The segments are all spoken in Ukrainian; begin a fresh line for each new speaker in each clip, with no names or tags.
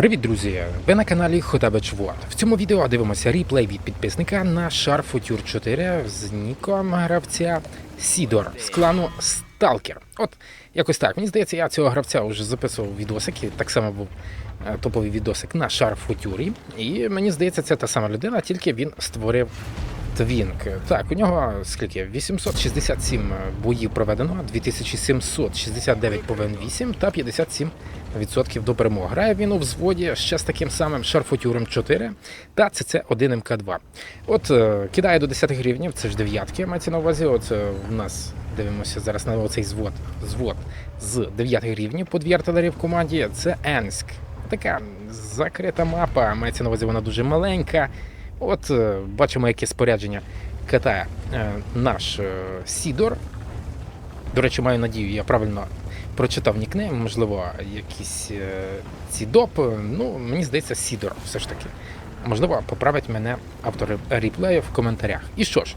Привіт, друзі! Ви на каналі Хотабич Вот. В цьому відео дивимося ріплей від підписника на шар Future 4 з ніком гравця Сідор з клану Сталкер. От якось так. Мені здається, я цього гравця вже записував відосики. Так само був е, топовий відосик на шар Футюрі. І мені здається, це та сама людина, тільки він створив Твінк. Так, у нього скільки? 867 боїв проведено, 2769 по ВН8 та 57% до перемоги. Грає він у взводі ще з таким самим шарфотюрем 4 та ЦЦ1 МК2. От е, кидає до 10 гривнів, це ж дев'ятки, мається на увазі. От е, у нас дивимося зараз на оцей звод, звод з 9 гривнів по дві артилерії в команді. Це Енськ. Така закрита мапа, мається на увазі, вона дуже маленька. От е, бачимо, яке спорядження катає е, наш е, Сідор. До речі, маю надію, я правильно прочитав нікнейм, можливо, якісь е, ці доп. Ну, мені здається, Сідор все ж таки. Можливо, поправить мене автори реплею в коментарях. І що ж,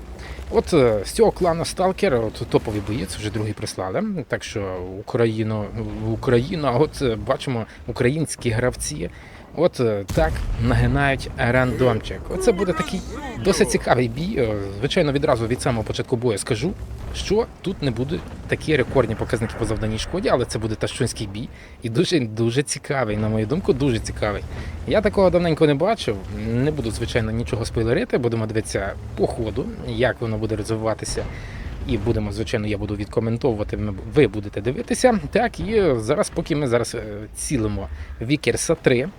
от з цього клану Сталкер, от топові боєць вже другий прислали. Так що Україну, Україна, от бачимо українські гравці. От е, так нагинають рандомчик. Оце буде такий досить цікавий бій. Е, Звичайно, відразу від самого початку бою скажу, що тут не будуть такі рекордні показники по завданій шкоді, але це буде ташунський бій. І дуже дуже цікавий, на мою думку, дуже цікавий. Я такого давненько не бачив. Не буду, звичайно, нічого спойлерити. Будемо дивитися по ходу, як воно буде розвиватися. І будемо, звичайно, я буду відкоментовувати. Ви будете дивитися. Так, і зараз, поки ми зараз е, цілимо Вікерса 3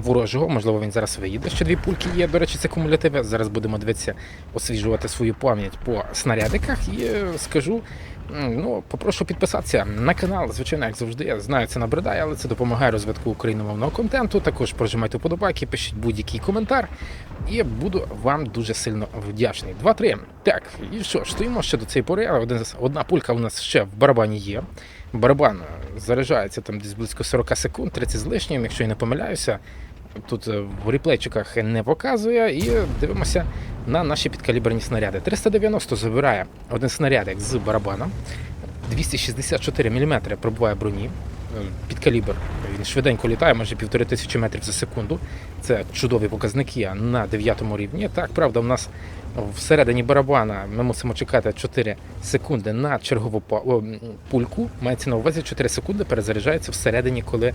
ворожого, можливо, він зараз виїде. Ще дві пульки є. До речі, це кумулятиви. Зараз будемо дивитися, освіжувати свою пам'ять по снарядиках. І е, скажу, ну попрошу підписатися на канал. Звичайно, як завжди, я знаю, це набридає, але це допомагає розвитку україномовного контенту. Також прожимайте вподобайки, пишіть будь-який коментар. І буду вам дуже сильно вдячний. Два-три. Так, і що ж, стоїмо ще до цієї пори. Один, одна пулька у нас ще в барабані є. Барабан заряджається там десь близько 40 секунд, 30 з лишнім, якщо я не помиляюся. Тут е, в реплейчиках не показує, і дивимося на наші підкаліберні снаряди. 390 забирає один снарядик з барабаном, 264 мм пробуває броні. Е, Підкалібр він швиденько літає, майже півтори тисячі метрів за секунду. Це чудові показники на 9 рівні. Так, правда, у нас всередині барабана ми мусимо чекати 4 секунди на чергову пульку. Мається на увазі 4 секунди перезаряджається всередині, коли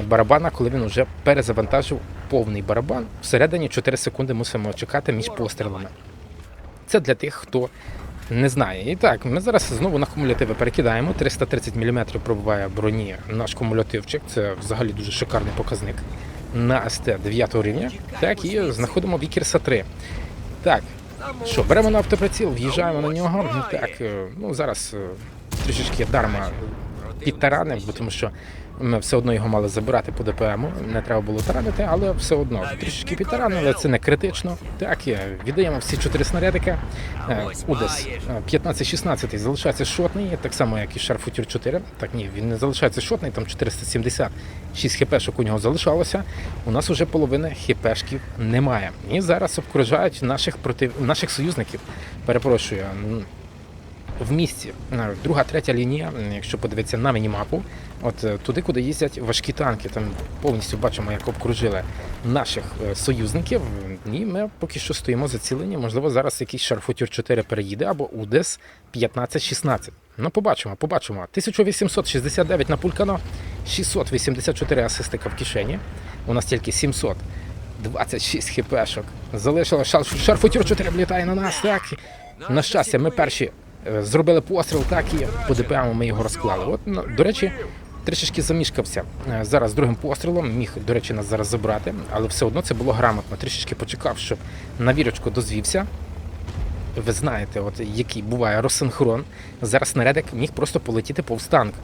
барабана, коли він вже перезавантажив повний барабан. Всередині 4 секунди мусимо чекати між пострілами. Це для тих, хто не знає. І так, ми зараз знову на кумулятиви перекидаємо. 330 мм пробуває броні наш кумулятивчик. Це взагалі дуже шикарний показник на СТ 9 рівня. Так, і знаходимо Вікерса 3. Так, що, беремо на автоприціл, в'їжджаємо на нього. Так, е, ну зараз е, трішечки дарма підтаранив, бо тому що ми все одно його мали забирати по ДПМу. Не треба було таранити, але все одно трішечки підтаранили, це не критично. Так, е, віддаємо всі чотири снарядики. Е, Удес е, 15-16 залишається шотний, так само, як і Шарфутюр 4. Так ні, він не залишається шотний, там 476 хпшок у нього залишалося. У нас уже половини хпшків немає. І зараз обкружають наших против... наших союзників. Перепрошую. В місті е, друга, третя лінія, якщо подивитися на мінімапу, от е, туди, куди їздять важкі танки, там повністю бачимо, як обкружили наших е, союзників. І ми поки що стоїмо зацілені. Можливо, зараз якийсь Шарфутюр 4 переїде або УДЕС 15-16. Ну, побачимо, побачимо. 1869 на пулькано, 684 асистика в кишені. У нас тільки 700. 26 хіпешок. Залишило шар- шарфутюр 4 влітає на нас. Так. На щастя, ми перші зробили постріл, так і по ДПМу ми його розклали. От, ну, до речі, трішечки замішкався. Е, Зараз другим пострілом міг, до речі, нас зараз забрати, але все одно це було грамотно. Трішечки почекав, щоб на вірочку дозвівся. Ви знаєте, от який буває розсинхрон. Зараз снарядик міг просто полетіти повз танк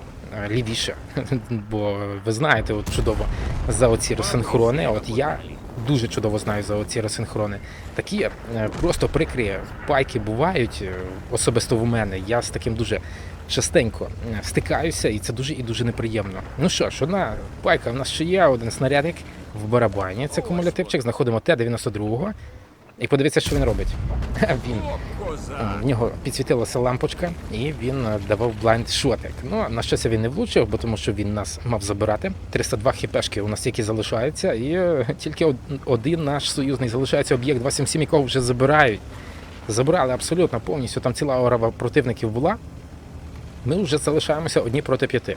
е, лівіше. Бо ви знаєте, от чудово за оці розсинхрони. От я дуже чудово знаю за оці розсинхрони. Такі е, просто прикрі пайки бувають е, особисто в мене. Я з таким дуже частенько е, стикаюся, і це дуже і дуже неприємно. Ну що ж, одна пайка в нас ще є, один снарядик в барабані. Це кумулятивчик. Знаходимо Т-92. І подивіться, що він робить. Він В нього підсвітилася лампочка, і він е, давав блайнд шотик. Ну на щастя він не влучив, бо тому що він нас мав забирати. 302 хіпешки у нас тільки залишаються, і е, тільки один наш союзний залишається об'єкт 277, якого вже забирають. Забрали абсолютно повністю. Там ціла орава противників була. Ми вже залишаємося одні проти п'яти.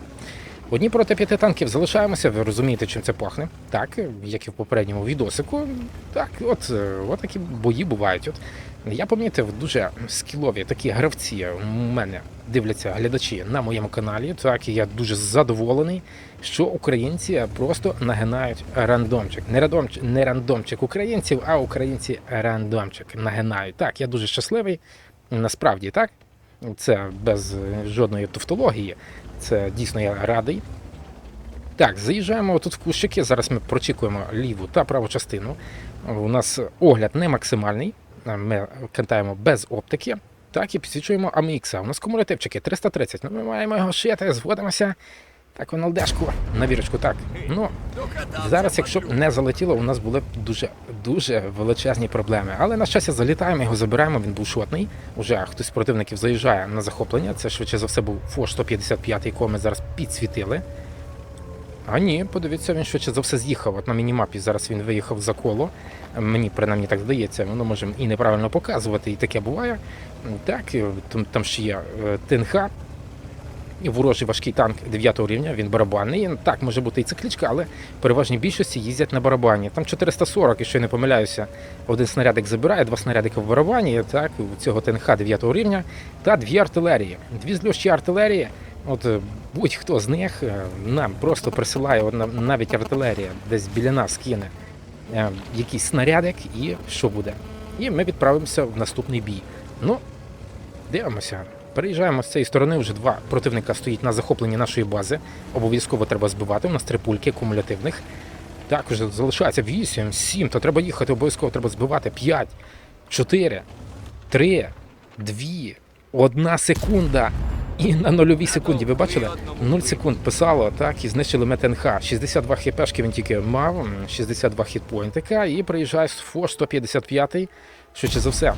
Одні проти п'яти танків залишаємося, ви розумієте, чим це пахне. Так, як і в попередньому відосику. Так, от, е, от такі бої бувають. От я помітив дуже скілові такі гравці у мене дивляться глядачі на моєму каналі. Так, і я дуже задоволений, що українці просто нагинають рандомчик. Не рандомчик, не рандомчик українців, а українці рандомчик нагинають. Так, я дуже щасливий. Насправді так. Це без жодної тавтології. Це дійсно я радий. Так, заїжджаємо тут в кущики. Зараз ми прочікуємо ліву та праву частину. У нас огляд не максимальний. Ми катаємо без оптики. Так, і підсвічуємо AMX. У нас кумулятивчики 330. Ну, ми маємо його шити, зводимося. Так, он ЛДшку, на вірочку, так. Ну, зараз, якщо б не залетіло, у нас були б дуже дуже величезні проблеми. Але на щастя залітаємо, його забираємо. Він був шотний. Уже хтось з противників заїжджає на захоплення. Це швидше за все був Фош 155, якого ми зараз підсвітили. А ні, подивіться, він швидше за все з'їхав. От на мінімапі зараз він виїхав за коло. Мені принаймні так здається, воно може і неправильно показувати, і таке буває. Так, там, ще є е. І ворожий важкий танк 9 рівня, він барабанний. Так, може бути і циклічка, але переважній більшості їздять на барабані. Там 440, якщо я не помиляюся, один снарядик забирає, два снарядики в барабані, так, у цього ТНХ 9 рівня, та дві артилерії. Дві зльощі артилерії. От е, будь-хто з них е, нам просто присилає навіть артилерія, десь біля нас кине е, якийсь снарядик, і що буде? І ми відправимося в наступний бій. Ну, дивимося. Переїжджаємо з цієї сторони. Вже два противника стоїть на захопленні нашої бази. Обов'язково треба збивати. У нас три пульки кумулятивних. Так, вже залишається 8, 7, то треба їхати, обов'язково треба збивати. 5, 4, 3, 2, 1 секунда. І на нульовій секунді, ви бачили? 0 секунд писало, так, і знищили МТНХ. 62 хпшки він тільки мав, м, 62 хітпойнтика, і приїжджає з ФО 155 швидше за все.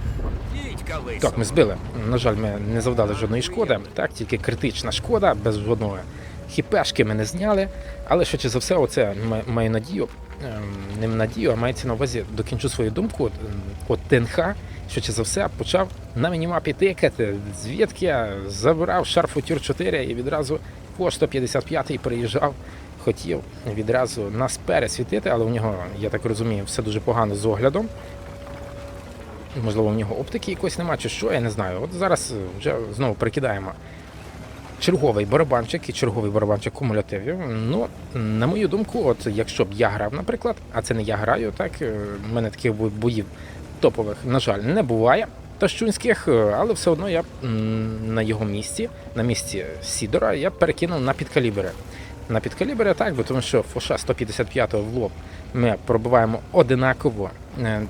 Так, ми збили. На жаль, ми не завдали жодної шкоди. Так, тільки критична шкода, без жодного хіпешки ми не зняли. Але швидше за все, оце маю надію. ем, Не надію, а мається на увазі докінчу свою думку. От, ем, ТНХ, швидше за все, почав на мінімапі тикати, звідки я забирав шарфу Тюр 4 і відразу по 155-й приїжджав. Хотів відразу нас пересвітити, але у нього, я так розумію, все дуже погано з оглядом. Можливо, в нього оптики якось нема, чи що, я не знаю. От зараз е, вже знову прикидаємо черговий барабанчик і черговий барабанчик кумулятивів. Ну, на мою думку, от якщо б я грав, наприклад, а це не я граю, так е, в мене таких боїв топових, на жаль, не буває. Тащунських, е, але все одно я на його місці, на місці Сідора, я перекинув на підкалібри. На підкалібри так, бо тому що Фоша 155 в лоб ми пробиваємо одинаково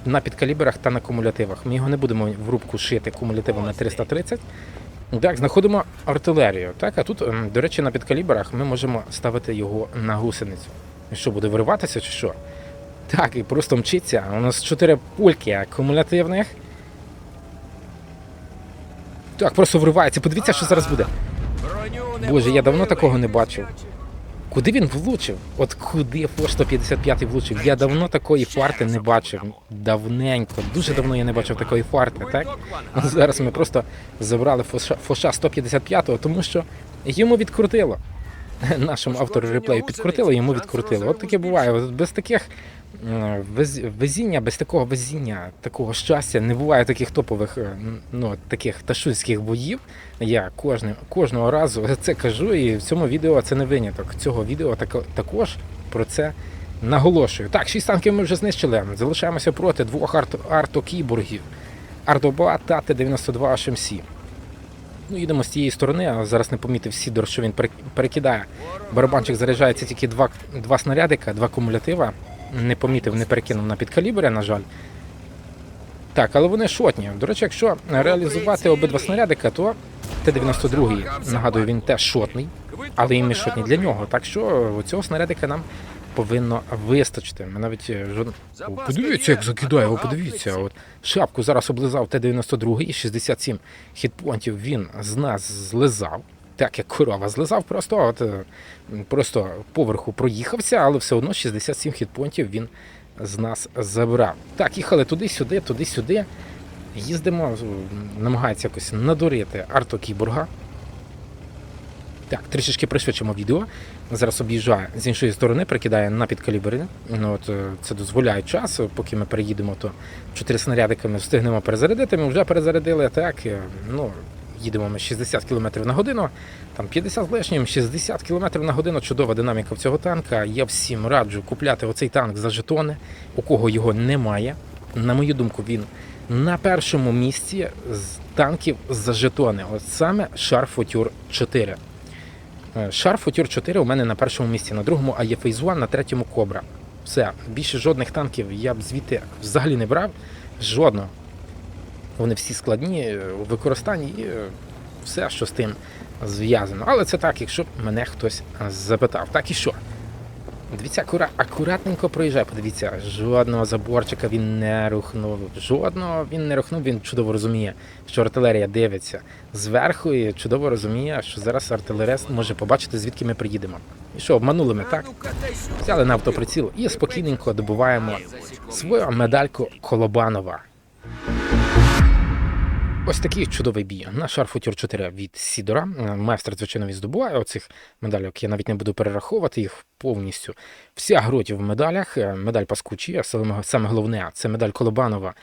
на підкалібрах та на кумулятивах. Ми його не будемо в рубку шити кумулятивом на 330. Так, знаходимо артилерію. Так, а тут, ем, до речі, на підкалібрах ми можемо ставити його на гусеницю. Що, буде вириватися чи що? Так, і просто мчиться. У нас чотири пульки кумулятивних. Так, просто вривається. Подивіться, що зараз буде. Боже, я давно такого не бачив. Куди він влучив? От куди Фор 155 влучив? Я давно такої фарти не бачив. Давненько, дуже давно я не бачив такої фарти, так? Зараз ми просто забрали Фоша, Фоша 155, тому що йому відкрутило. Нашому автору реплею підкрутило, йому відкрутило. От таке буває. От Без таких е, везіння, без такого везіння, такого щастя, не буває таких топових, е, ну, таких ташуйських боїв. Я кожне, кожного разу це кажу, і в цьому відео це не виняток. Цього відео тако- також про це наголошую. Так, шість танків ми вже знищили. Залишаємося проти двох арт, артокіборгів. Ардоба та Т-92 HMC. Ну, їдемо з тієї сторони, а зараз не помітив Сідор, що він перекидає. Барабанчик заряджається тільки два, два снарядика, два кумулятива. Не помітив, не перекинув на підкалібри, на жаль. Так, але вони шотні. До речі, якщо реалізувати обидва снарядика, то Т-92, нагадую, він теж шотний, але і ми шотні для нього. Так що цього снарядика нам повинно вистачити. Ми навіть е, подивіться, як закидає, о, подивіться. От шапку зараз облизав Т-92 і 67 хітпонтів він з нас злизав. Так як корова злизав, просто от е, просто поверху проїхався, але все одно 67 хітпонтів він з нас забрав. Так, їхали туди-сюди, туди-сюди. Їздимо, намагається якось надурити Арто Кіборга. Так, трішечки пришвидшимо відео. Зараз об'їжджає з іншої сторони, прикидає на підкалібри. Ну, от, е, це дозволяє час, поки ми переїдемо, то чотири снарядики ми встигнемо перезарядити. Ми вже перезарядили. Так, е, ну, їдемо ми 60 км на годину, там 50 з лишнім, 60 км на годину. Чудова динаміка в цього танка. Я всім раджу купляти оцей танк за жетони, у кого його немає. На мою думку, він на першому місці з танків за жетони. От саме Future 4. Е, Шар 4 у мене на першому місці, на другому AE Phase One, на третьому Кобра. Все, більше жодних танків я б звідти взагалі не брав. Жодного. Вони всі складні е, у використанні і е, все, що з тим зв'язано. Але це так, якщо мене хтось запитав. Так і що? Дивіться, акура... акуратненько проїжджає. Подивіться, жодного заборчика він не рухнув. Жодного він не рухнув. Він чудово розуміє, що артилерія дивиться зверху і чудово розуміє, що зараз артилерист може побачити, звідки ми приїдемо. І що, обманули ми, так? Взяли на автоприціл і спокійненько добуваємо свою медальку Колобанова. Ось такий чудовий бій. На Шарфутюр 4 від Сідора. Е, Майстер, звичайно, здобуває оцих медальок. Я навіть не буду перераховувати їх повністю. Вся грудь в медалях. Е, Медаль Паскучі, саме головне це медаль Колобанова,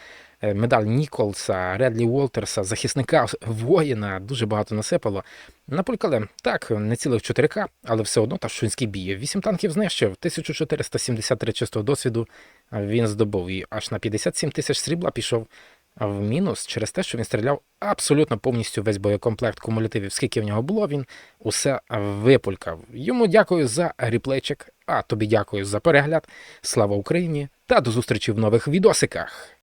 е, медаль Ніколса, Редлі Уолтерса, захисника воїна. Дуже багато насипало. Наполькали так, не цілих 4К, але все одно ташунський бій. Вісім танків знищив, 1473 чистого досвіду він здобув. І аж на 57 тисяч срібла пішов в мінус через те, що він стріляв абсолютно повністю весь боєкомплект кумулятивів, скільки в нього було, він усе випулькав. Йому дякую за ріплейчик, а тобі дякую за перегляд. Слава Україні та до зустрічі в нових відосиках.